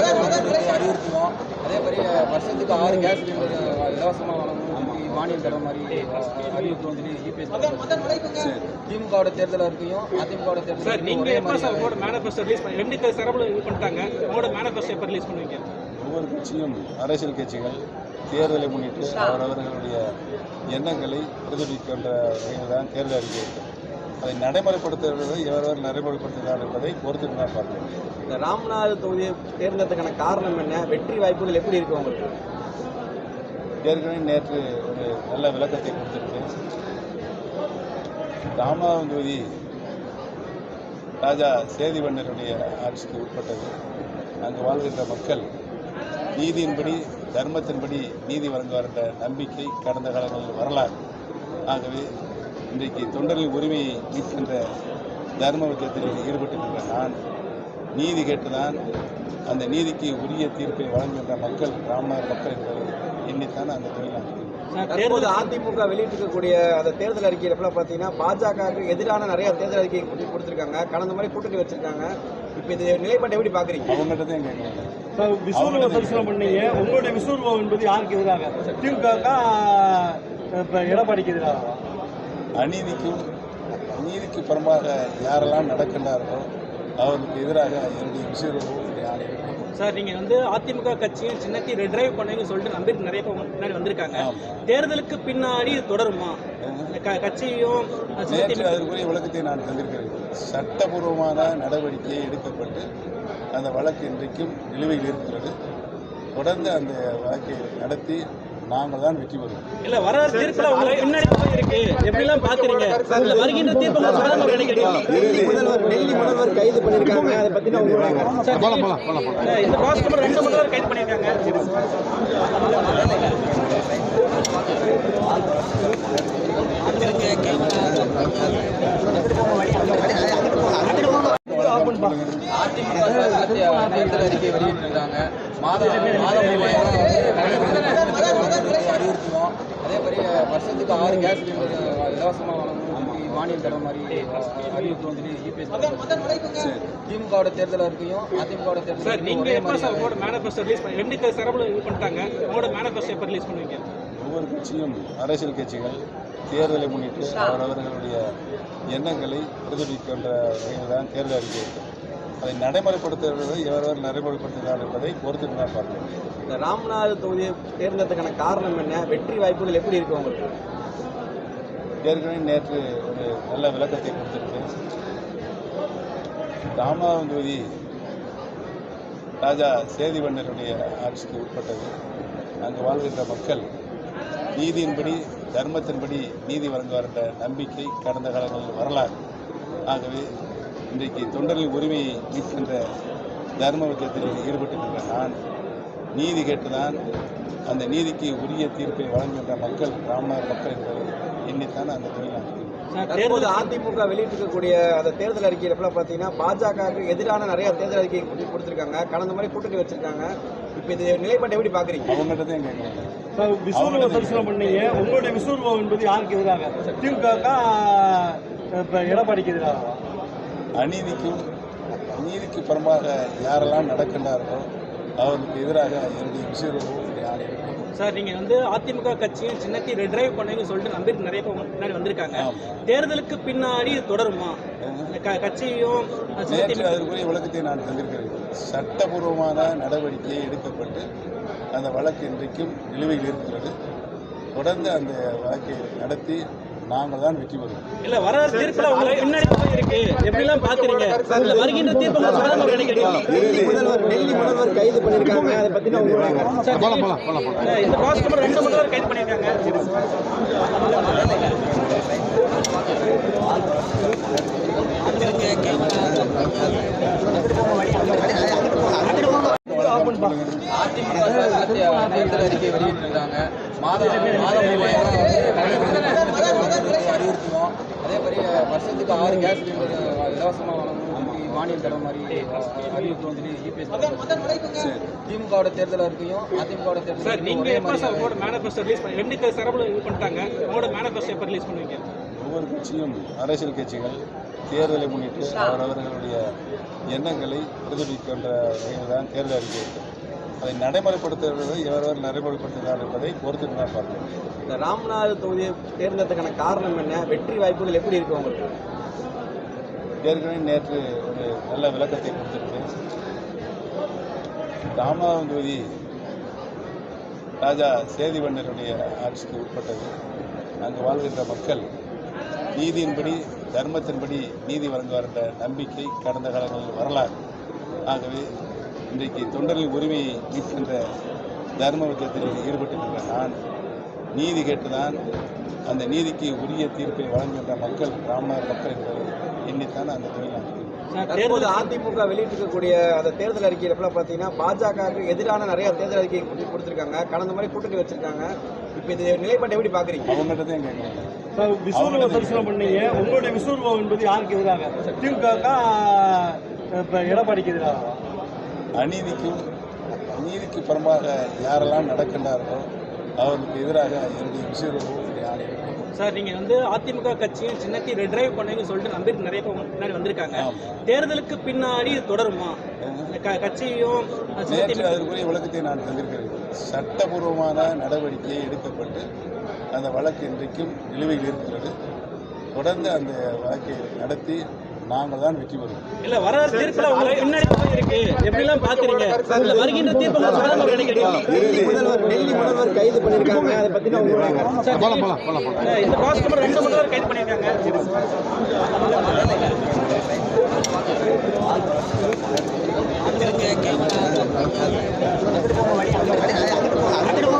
அறிவுறுத்துவோம் அதே மாதிரி வருஷத்துக்கு ஆறு கேஸ் சிலிண்டர் இலவசமாக வழங்கணும் மானியம் தர மாதிரி அறிவிக்கிறோம் சொல்லி இபிஎஸ் திமுகவோட தேர்தல் அறிக்கையும் அதிமுகவோட தேர்தல் சார் அறிக்கையும் நீங்க ஒரே எப்ப சார் உங்களோட மேனிஃபெஸ்டோ ரிலீஸ் பண்ணி ரெண்டு தரப்புல இது பண்ணிட்டாங்க. உங்களோட மேனிஃபெஸ்டோ எப்ப ரிலீஸ் பண்ணுவீங்க. ஒவ்வொரு கட்சியும் அரசியல் கட்சிகள் தேர்தலை முன்னிட்டு அவரவர்களுடைய எண்ணங்களை பிரதிபலிக்கின்ற வகையில் தான் தேர்தல் அறிக்கை அதை நடைமுறைப்படுத்துவதை எவரவர் நடைமுறைப்படுத்துகிறார் என்பதை பொறுத்து தான் பார்க்க முடியும் இந்த ராமநாத தொகுதியை தேர்ந்தெடுத்ததுக்கான காரணம் என்ன? வெற்றி வாய்ப்புகள் எப்படி இருக்கு உங்களுக்கு? ஏற்கனவே நேற்று ஒரு நல்ல விளக்கத்தை கொடுத்திருக்கேன். ராமநாதபுரம் தொகுதி ராஜா சேதிவண்ணருடைய ஆட்சிக்கு உட்பட்டது. அங்கு வாழ்கின்ற மக்கள் நீதியின்படி தர்மத்தின்படி நீதி வழங்குவார் என்ற நம்பிக்கை கடந்த காலங்களில் வரலாறு. ஆகவே இன்றைக்கு தொண்டர்களின் உரிமையை மீட்கின்ற தர்ம வர்க்கத்தில் ஈடுபட்டிருக்கின்ற நான் நீதி கேட்டுதான் அந்த நீதிக்கு உரிய தீர்ப்பை வழங்குகின்ற மக்கள் ராமநாதர் மக்கள் என்பதை எண்ணித்தான் அந்த தொழில் தற்போது அதிமுக வெளியிட்டிருக்கக்கூடிய அந்த தேர்தல் அறிக்கையில் எப்படிலாம் பார்த்தீங்கன்னா பாஜகவுக்கு எதிரான நிறைய தேர்தல் அறிக்கை கொடுத்துருக்காங்க. கடந்த மாதிரி கூட்டணி வச்சிருக்காங்க. இப்போ இந்த நிலைப்பாட்டை எப்படி பாக்குறீங்க? அவங்ககிட்ட தான் கேட்கணும் சார் விஸ்வரூப தரிசனம் பண்ணீங்க. உங்களுடைய விஸ்வரூபம் என்பது யாருக்கு எதிராக? திமுக இப்போ எடப்பாடிக்கு எதிராக அநீதிக்கும் நீதிக்கு புறம்பாக யாரெல்லாம் நடக்கின்றார்களோ அவர்களுக்கு எதிராக என்னுடைய விசுவரூபம் ஆணை சார் நீங்க வந்து அதிமுக கட்சியும் சின்னத்தை ரெட்ரைவ் பண்ணுவீங்கன்னு சொல்லிட்டு நம்பிட்டு நிறைய பேர் முன்னாடி வந்திருக்காங்க. தேர்தலுக்கு பின்னாடி இது தொடருமா? கட்சியும் நேற்று அதற்குரிய விளக்கத்தை நான் தந்திருக்கிறேன். சட்டபூர்வமான நடவடிக்கை எடுக்கப்பட்டு அந்த வழக்கு இன்றைக்கும் நிலுவையில் இருக்கிறது. தொடர்ந்து அந்த வழக்கை நடத்தி நாங்கள் தான் வெற்றி பெறுவோம் இல்ல வர தீர்ப்புல உங்களுக்கு பின்னாடி போய் இருக்கு எப்படி எல்லாம் பாக்குறீங்க இல்ல வருகின்ற தீர்ப்பு சாதகமா நினைக்கிறீங்க டெல்லி முதல்வர் டெல்லி முதல்வர் கைது பண்ணியிருக்காங்க அதை இந்த பாஸ்கர் ரெண்டு கைது பண்ணிருக்காங்க அதிமுக சார்பில் தேர்தல் அறிக்கை வெளியிட்டிருக்காங்க மாதம் மாதம் மூவாயிரம் அறிவுறுத்துவோம் அதே மாதிரி வருஷத்துக்கு ஆறு கேஸ் சிலிண்டர் இலவசமாக வழங்கணும் மானியம் தர மாதிரி சொல்லி இபிஎஸ் திமுகவோட தேர்தல் அறிக்கையும் அதிமுகவோட தேர்தல் சார் அறிக்கையும் நீங்க ஒரே எப்ப சார் உங்களோட மேனிஃபெஸ்டோ ரிலீஸ் பண்ணி ரெண்டு இது பண்ணிட்டாங்க உங்களோட மேனிஃபெஸ்டோ எப்ப ரிலீஸ் பண்ணுவீங்க? ஒவ்வொரு கட்சியும் அரசியல் கட்சிகள் தேர்தலை முன்னிட்டு அவரவர்களுடைய எண்ணங்களை பிரதிபலிக்கின்ற வகையில் தான் தேர்தல் அறிக்கை அதை நடைமுறைப்படுத்துவதை எவரவர் நடைமுறைப்படுத்துகிறார் என்பதை பொறுத்து தான் பார்க்க முடியும். இந்த ராமநாத தொகுதியை தேர்ந்தெடுத்ததுக்கான காரணம் என்ன? வெற்றி வாய்ப்புகள் எப்படி இருக்கு உங்களுக்கு? ஏற்கனவே நேற்று ஒரு நல்ல விளக்கத்தை கொடுத்திருக்கேன் ராமநாதபுரம் ராஜா சேதிவண்ணருடைய ஆட்சிக்கு உட்பட்டது. அங்கு வாழ்கின்ற மக்கள் நீதியின்படி தர்மத்தின்படி நீதி வழங்குவார் என்ற நம்பிக்கை கடந்த காலங்களில் வரலாறு. ஆகவே இன்றைக்கு தொண்டர்களின் உரிமையை மீட்கின்ற தர்ம யுத்தத்தில் ஈடுபட்டிருக்கின்ற நான் நீதி கேட்டுதான் அந்த நீதிக்கு உரிய தீர்ப்பை வழங்குகின்ற மக்கள் ராமர் மக்கள் என்பதை எண்ணித்தான் அந்த தொழில் நான் செய்கிறேன். சார், தற்போது அதிமுக வெளியிட்டிருக்கக்கூடிய அந்த தேர்தல் அறிக்கையில் எப்பலாம் பார்த்தீங்கன்னா பாஜகவுக்கு எதிரான நிறைய தேர்தல் அறிக்கை கொடுத்து- கொடுத்திருக்காங்க. கடந்த மாதிரி கூட்டணி வச்சிருக்காங்க. இப்போ இந்த நிலைப்பாட்டை எப்படி பாக்குறீங்க அவங்ககிட்ட தான் சார் விஸ்வரூப தரிசனம் பண்ணீங்க. உங்களுடைய விஸ்வரூபம் என்பது யாருக்கு எதிராக? திமுக இப்போ எடப்பாடிக்கு எதிராக? அநீதிக்கும் நீதிக்கு புறம்பாக யாரெல்லாம் நடக்கின்றார்களோ அவர்களுக்கு எதிராக என்னுடைய விசுவரூபம் ஆணை சார் நீங்க வந்து அதிமுக கட்சியும் சின்னத்தை ரெட்ரைவ் பண்ணுவீங்கன்னு சொல்லிட்டு நம்பிட்டு நிறைய பேர் முன்னாடி வந்திருக்காங்க. தேர்தலுக்கு பின்னாடி இது தொடருமா? கட்சியும் அதற்குரிய விளக்கத்தை நான் தந்திருக்கிறேன். சட்டபூர்வமான நடவடிக்கை எடுக்கப்பட்டு அந்த வழக்கு இன்றைக்கும் நிலுவையில் இருக்கிறது தொடர்ந்து அந்த வழக்கை நடத்தி நாங்கள் தான் வெற்றி பெறுவோம். இல்ல வர தீர்ப்புல உங்களுக்கு பின்னாடி போய் இருக்கு எப்படி எல்லாம் பாக்குறீங்க இல்ல வருகின்ற தீர்ப்பு சாதகமா நினைக்கிறீங்க? டெல்லி முதல்வர் டெல்லி முதல்வர் கைது பண்ணியிருக்காங்க. அதை பத்தின உங்களோட சார், இல்ல, இந்த பாஸ்கர் ரெண்டு நேரம் கைது பண்ணிருக்காங்க அதிமுக சார்பில் தேர்தல் அறிக்கை வெளியிட்டிருக்காங்க மாதம் மாதம் மூவாயிரம் அறிவுறுத்துவோம் அதே மாதிரி வருஷத்துக்கு ஆறு கேஸ் சிலிண்டர் இலவசமாக வழங்கணும் மானியம் தர மாதிரி அறிவிக்கிறோம் சொல்லி இபிஎஸ் திமுகவோட தேர்தல் அறிக்கையும் அதிமுகவோட தேர்தல் சார் அறிக்கையும் நீங்க ஒரே எப்ப சார் உங்களோட மேனிஃபெஸ்டோ ரிலீஸ் பண்ணி ரெண்டு தரப்புல இது பண்ணிட்டாங்க உங்களோட மேனிஃபெஸ்டோ எப்ப ரிலீஸ் பண்ணுவீங்க ஒவ்வொரு கட்சியும் அரசியல் கட்சிகள் தேர்தலை முன்னிட்டு அவரவர்களுடைய எண்ணங்களை பிரதிபலிக்கின்ற வகையில் தான் தேர்தல் அறிக்கை இருக்கிறது. அதை நடைமுறைப்படுத்துவது எவரவர் நடைமுறைப்படுத்துகிறார் என்பதை பொறுத்து தான் பார்க்க முடியும் இந்த ராமநாத தொகுதியை தேர்ந்தெடுத்ததுக்கான காரணம் என்ன? வெற்றி வாய்ப்புகள் எப்படி இருக்கு உங்களுக்கு? ஏற்கனவே நேற்று ஒரு நல்ல விளக்கத்தை கொடுத்திருக்கேன் ராமநாதபுரம் தொகுதி ராஜா சேதிவண்ணருடைய ஆட்சிக்கு உட்பட்டது. அங்கு வாழ்கின்ற மக்கள் நீதியின்படி தர்மத்தின்படி நீதி வழங்குவார் என்ற நம்பிக்கை கடந்த காலங்களில் வரலாறு. ஆகவே இன்றைக்கு தொண்டர்களின் உரிமையை மீட்கின்ற தர்ம யுத்தத்தில் ஈடுபட்டிருக்கின்ற நான் நீதி கேட்டுதான் அந்த நீதிக்கு உரிய தீர்ப்பை வழங்குகின்ற மக்கள் ராமநாதர் மக்கள் என்பதை எண்ணித்தான் அந்த தொழில் நான். தற்போது அதிமுக வெளியிட்டிருக்கக்கூடிய அந்த தேர்தல் அறிக்கையில எப்பலாம் பார்த்தீங்கன்னா பாஜகவுக்கு எதிரான நிறைய தேர்தல் அறிக்கை கொடு- கொடுத்திருக்காங்க. கடந்த மாதிரி கூட்டணி வச்சிருக்காங்க. இப்போ இந்த நிலைப்பாட்டை எப்படி பாக்குறீங்க? அவங்ககிட்ட தான் கேட்கணும் சார் விஸ்வரூப தரிசனம் பண்ணீங்க. உங்களுடைய விஸ்வரூபம் என்பது யாருக்கு எதிராக? திமுக இப்ப எடப்பாடிக்கு எதிராக அநீதிக்கும் நீதிக்கு புறம்பாக யாரெல்லாம் நடக்கின்றார்களோ அவர்களுக்கு எதிராக என்னுடைய விசுவரூபம் யானை சார் நீங்க வந்து அதிமுக கட்சியும் சின்னத்தை ரெட்ரைவ் பண்ணுவீங்கன்னு சொல்லிட்டு நம்பிட்டு நிறைய பேர் பின்னாடி வந்திருக்காங்க. தேர்தலுக்கு பின்னாடி தொடருமா? கட்சியும் நேற்று அதற்குரிய விளக்கத்தை நான் தந்திருக்கிறேன். சட்டபூர்வமான நடவடிக்கை எடுக்கப்பட்டு அந்த வழக்கு இன்றைக்கும் நிலுவையில் இருக்கிறது தொடர்ந்து அந்த வழக்கை நடத்தி நாங்கள் தான் வெற்றி பெறுவோம். இல்ல வர தீர்ப்புல உங்களுக்கு இருக்கு. எப்படி எல்லாம் பாக்குறீங்க இல்ல வருகின்ற தீர்ப்புல சாதாரண நினைக்கிறீங்க? டெல்லி முதல்வர் கைது பண்ணிருக்காங்க. அதை பத்தி நான் உங்களுக்கு போலாம் ரெண்டு முதல்வர் கைது பண்ணிருக்காங்க.